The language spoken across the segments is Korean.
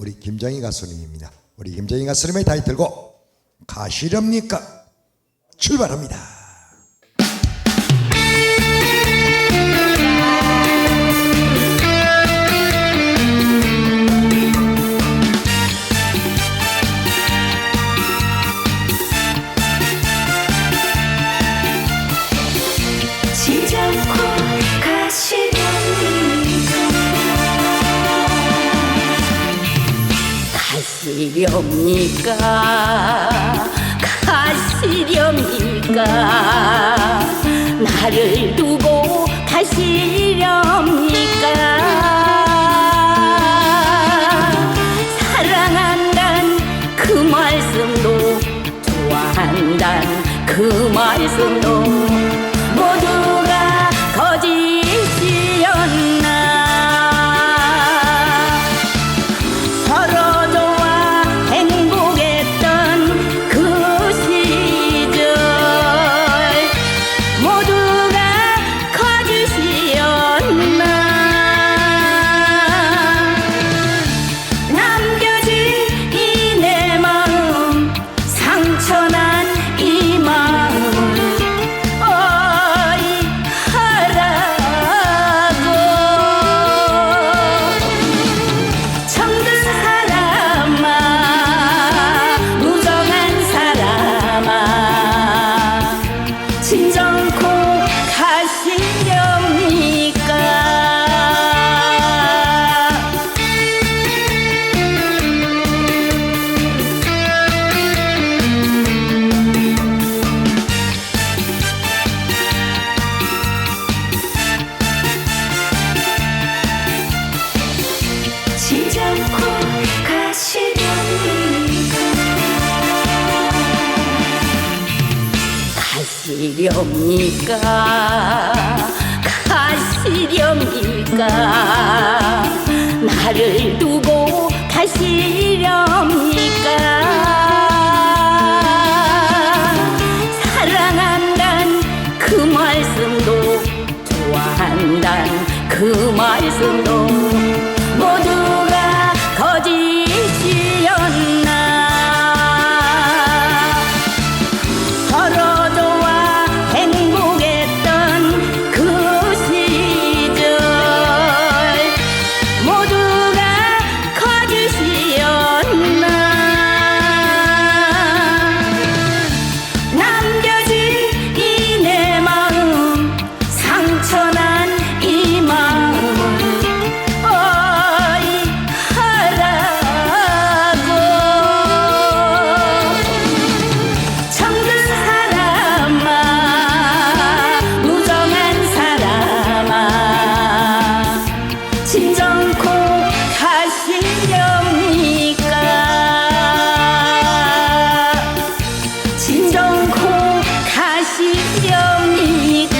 우리 김정희 가수님입니다. 우리 김정희 가수님의 타이틀곡 가시렵니까? 출발합니다. 가시렵니까 가시렵니까. 나를 두고 가시렵니까. 사랑한단 그 말씀도 좋아한단 그 말씀도 가시렵니까 가시렵니까. 나를 두고 가시렵니까. 사랑한단 그 말씀도 좋아한단 그 말씀도 진정코 가시렵니까 진정코 가시렵니까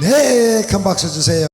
네, 큰 박수 주세요.